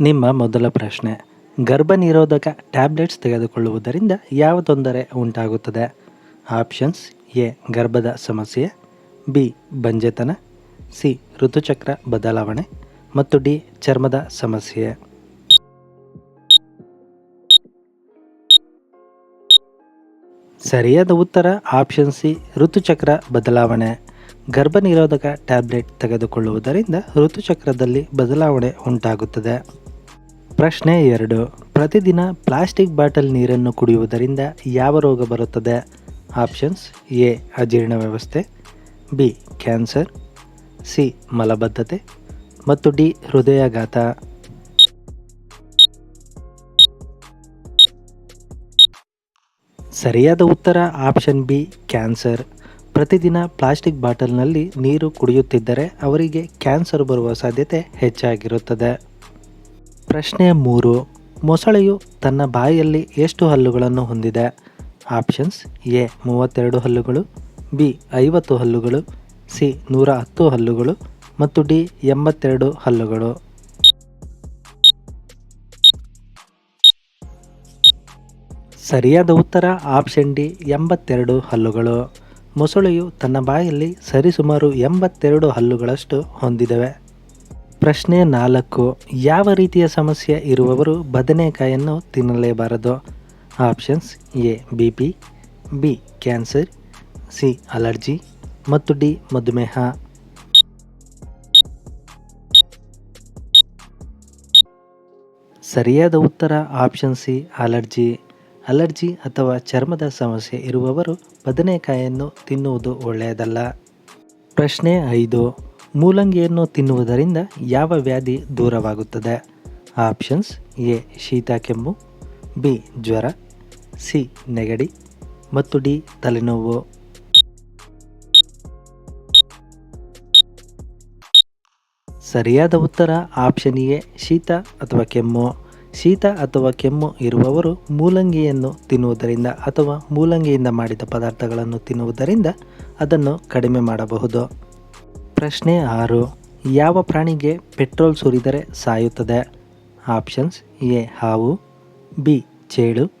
ನಿಮ್ಮ ಮೊದಲ ಪ್ರಶ್ನೆ. ಗರ್ಭನಿರೋಧಕ ಟ್ಯಾಬ್ಲೆಟ್ಸ್ ತೆಗೆದುಕೊಳ್ಳುವುದರಿಂದ ಯಾವ ತೊಂದರೆ ಉಂಟಾಗುತ್ತದೆ? ಆಪ್ಷನ್ಸ್ ಎ, ಗರ್ಭದ ಸಮಸ್ಯೆ, ಬಿ, ಬಂಜೆತನ, ಸಿ, ಋತುಚಕ್ರ ಬದಲಾವಣೆ ಮತ್ತು ಡಿ, ಚರ್ಮದ ಸಮಸ್ಯೆ. ಸರಿಯಾದ ಉತ್ತರ ಆಪ್ಷನ್ ಸಿ, ಋತುಚಕ್ರ ಬದಲಾವಣೆ. ಗರ್ಭನಿರೋಧಕ ಟ್ಯಾಬ್ಲೆಟ್ ತೆಗೆದುಕೊಳ್ಳುವುದರಿಂದ ಋತುಚಕ್ರದಲ್ಲಿ ಬದಲಾವಣೆ ಉಂಟಾಗುತ್ತದೆ. ಪ್ರಶ್ನೆ ಎರಡು. ಪ್ರತಿದಿನ ಪ್ಲಾಸ್ಟಿಕ್ ಬಾಟಲ್ ನೀರನ್ನು ಕುಡಿಯುವುದರಿಂದ ಯಾವ ರೋಗ ಬರುತ್ತದೆ? Options A. ಅಜೀರ್ಣ ವ್ಯವಸ್ಥೆ, ಬಿ. Cancer, C. ಮಲಬದ್ಧತೆ, ಮತ್ತು ಡಿ. ಹೃದಯಾಘಾತ. ಸರಿಯಾದ ಉತ್ತರ ಆಪ್ಷನ್ ಬಿ. ಕ್ಯಾನ್ಸರ್. ಪ್ರತಿದಿನ ಪ್ಲಾಸ್ಟಿಕ್ ಬಾಟಲ್ನಲ್ಲಿ ನೀರು ಕುಡಿಯುತ್ತಿದ್ದರೆ ಅವರಿಗೆ ಕ್ಯಾನ್ಸರ್ ಬರುವ ಸಾಧ್ಯತೆ ಹೆಚ್ಚಾಗಿರುತ್ತದೆ. ಪ್ರಶ್ನೆ ಮೂರು, ಮೊಸಳೆಯು ತನ್ನ ಬಾಯಲ್ಲಿ ಎಷ್ಟು ಹಲ್ಲುಗಳನ್ನು ಹೊಂದಿದೆ? ಆಪ್ಷನ್ಸ್ ಎ, ಮೂವತ್ತೆರಡು ಹಲ್ಲುಗಳು, ಬಿ, ಐವತ್ತು ಹಲ್ಲುಗಳು, ಸಿ, ನೂರ ಹತ್ತು ಹಲ್ಲುಗಳು ಮತ್ತು ಡಿ, ಎಂಬತ್ತೆರಡು ಹಲ್ಲುಗಳು. ಸರಿಯಾದ ಉತ್ತರ ಆಪ್ಷನ್ ಡಿ, ಎಂಬತ್ತೆರಡು ಹಲ್ಲುಗಳು. ಮೊಸಳೆಯು ತನ್ನ ಬಾಯಲ್ಲಿ ಸರಿಸುಮಾರು ಎಂಬತ್ತೆರಡು ಹಲ್ಲುಗಳಷ್ಟು ಹೊಂದಿದವೆ. ಪ್ರಶ್ನೆ ನಾಲ್ಕು, ಯಾವ ರೀತಿಯ ಸಮಸ್ಯೆ ಇರುವವರು ಬದನೆಕಾಯನ್ನು ತಿನ್ನಲೇಬಾರದು? Options A B P B, cancer, C, allergy, ಮತ್ತು ಡಿ, ಮಧುಮೇಹ. ಸರಿಯಾದ ಉತ್ತರ ಆಪ್ಷನ್ ಸಿ, ಅಲರ್ಜಿ. ಅಲರ್ಜಿ ಅಥವಾ ಚರ್ಮದ ಸಮಸ್ಯೆ ಇರುವವರು ಬದನೆಕಾಯನ್ನು ತಿನ್ನುವುದು ಒಳ್ಳೆಯದಲ್ಲ. ಪ್ರಶ್ನೆ ಐದು ಮೂಲಂಗಿಯನ್ನು ತಿನ್ನುವುದರಿಂದ ಯಾವ ವ್ಯಾಧಿ ದೂರವಾಗುತ್ತದೆ? ಆಪ್ಷನ್ಸ್ ಎ, ಶೀತ, ಕೆಮ್ಮು, ಬಿ, ಜ್ವರ, ಸಿ, ನೆಗಡಿ ಮತ್ತು ಡಿ, ತಲೆನೋವು. ಸರಿಯಾದ ಉತ್ತರ ಆಪ್ಷನ್ ಎ, ಶೀತ ಅಥವಾ ಕೆಮ್ಮು. ಶೀತ ಅಥವಾ ಕೆಮ್ಮು ಇರುವವರು ಮೂಲಂಗಿಯನ್ನು ತಿನ್ನುವುದರಿಂದ ಅಥವಾ ಮೂಲಂಗಿಯಿಂದ ಮಾಡಿದ ಪದಾರ್ಥಗಳನ್ನು ತಿನ್ನುವುದರಿಂದ ಅದನ್ನು ಕಡಿಮೆ ಮಾಡಬಹುದು. ಪ್ರಶ್ನೆ ಆರು. ಯಾವ ಪ್ರಾಣಿಗೆ ಪೆಟ್ರೋಲ್ ಸುರಿದರೆ ಸಾಯುತ್ತದೆ? ಆಪ್ಷನ್ಸ್ ಎ, ಹಾವು, ಬಿ, ಚೇಳು,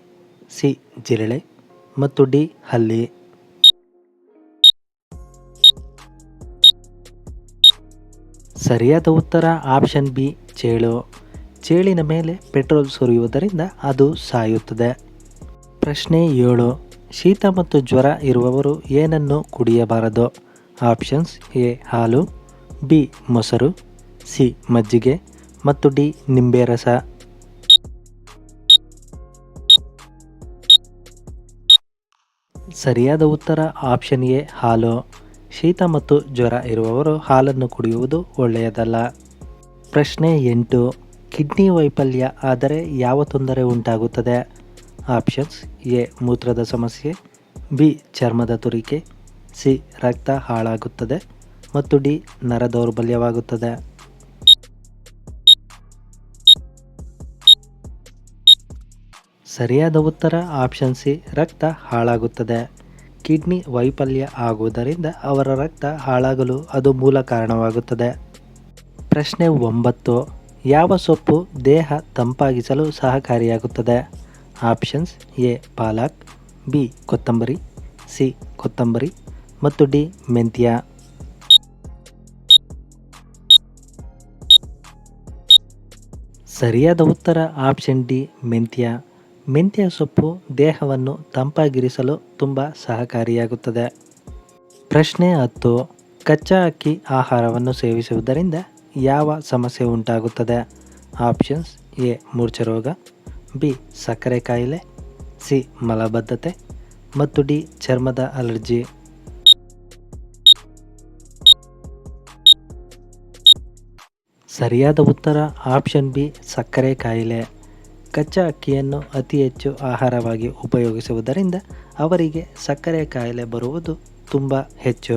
ಸಿ, ಜಿರಳೆ ಮತ್ತು ಡಿ, ಹಲ್ಲಿ. ಸರಿಯಾದ ಉತ್ತರ ಆಪ್ಷನ್ ಬಿ, ಚೇಳು. ಚೇಳಿನ ಮೇಲೆ ಪೆಟ್ರೋಲ್ ಸುರಿಯುವುದರಿಂದ ಅದು ಸಾಯುತ್ತದೆ. ಪ್ರಶ್ನೆ ಏಳು. ಶೀತ ಮತ್ತು ಜ್ವರ ಇರುವವರು ಏನನ್ನು ಕುಡಿಯಬಾರದು? ಆಪ್ಷನ್ಸ್ ಎ ಹಾಲು, ಬಿ ಮೊಸರು, ಸಿ ಮಜ್ಜಿಗೆ ಮತ್ತು ಡಿ ನಿಂಬೆ ರಸ ಸರಿಯಾದ ಉತ್ತರ ಆಪ್ಷನ್ ಎ ಹಾಲು. ಶೀತ ಮತ್ತು ಜ್ವರ ಇರುವವರು ಹಾಲನ್ನು ಕುಡಿಯುವುದು ಒಳ್ಳೆಯದಲ್ಲ. ಪ್ರಶ್ನೆ ಎಂಟು, ಕಿಡ್ನಿ ವೈಫಲ್ಯ ಆದರೆ ಯಾವ ತೊಂದರೆ ಉಂಟಾಗುತ್ತದೆ? ಆಪ್ಷನ್ಸ್ ಎ ಮೂತ್ರದ ಸಮಸ್ಯೆ, ಬಿ ಚರ್ಮದ ತುರಿಕೆ ಸಿ ರಕ್ತ ಹಾಳಾಗುತ್ತದೆ ಮತ್ತು ಡಿ ನರ ದೌರ್ಬಲ್ಯವಾಗುತ್ತದೆ ಸರಿಯಾದ ಉತ್ತರ ಆಪ್ಷನ್ ಸಿ ರಕ್ತ ಹಾಳಾಗುತ್ತದೆ. ಕಿಡ್ನಿ ವೈಫಲ್ಯ ಆಗುವುದರಿಂದ ಅವರ ರಕ್ತ ಹಾಳಾಗಲು ಅದು ಮೂಲ ಕಾರಣವಾಗುತ್ತದೆ. ಪ್ರಶ್ನೆ ಒಂಬತ್ತು, ಯಾವ ಸೊಪ್ಪು ದೇಹ ತಂಪಾಗಿಸಲು ಸಹಕಾರಿಯಾಗುತ್ತದೆ? ಆಪ್ಷನ್ಸ್ ಎ ಪಾಲಕ್, ಬಿ ಕೊತ್ತಂಬರಿ, ಸಿ ಕೊತ್ತಂಬರಿ ಮತ್ತು ಡಿ, ಮೆಂತ್ಯ. ಸರಿಯಾದ ಉತ್ತರ ಆಪ್ಷನ್ ಡಿ, ಮೆಂತ್ಯ. ಮೆಂತ್ಯ ಸೊಪ್ಪು ದೇಹವನ್ನು ತಂಪಾಗಿರಿಸಲು ತುಂಬ ಸಹಕಾರಿಯಾಗುತ್ತದೆ. ಪ್ರಶ್ನೆ ಹತ್ತು, ಕಚ್ಚಾ ಅಕ್ಕಿ ಆಹಾರವನ್ನು ಸೇವಿಸುವುದರಿಂದ ಯಾವ ಸಮಸ್ಯೆ ಉಂಟಾಗುತ್ತದೆ? ಆಪ್ಷನ್ಸ್ ಎ ಮೂರ್ಛರೋಗ ಬಿ, ಸಕ್ಕರೆ ಕಾಯಿಲೆ. ಸಿ, ಮಲಬದ್ಧತೆ. ಮತ್ತು ಡಿ, ಚರ್ಮದ ಅಲರ್ಜಿ. ಸರಿಯಾದ ಉತ್ತರ ಆಪ್ಷನ್ ಬಿ, ಸಕ್ಕರೆ ಕಾಯಿಲೆ. ಕಚ್ಚಾ ಅಕ್ಕಿಯನ್ನು ಅತಿ ಹೆಚ್ಚು ಆಹಾರವಾಗಿ ಉಪಯೋಗಿಸುವುದರಿಂದ ಅವರಿಗೆ ಸಕ್ಕರೆ ಕಾಯಿಲೆ ಬರುವುದು ತುಂಬ ಹೆಚ್ಚು.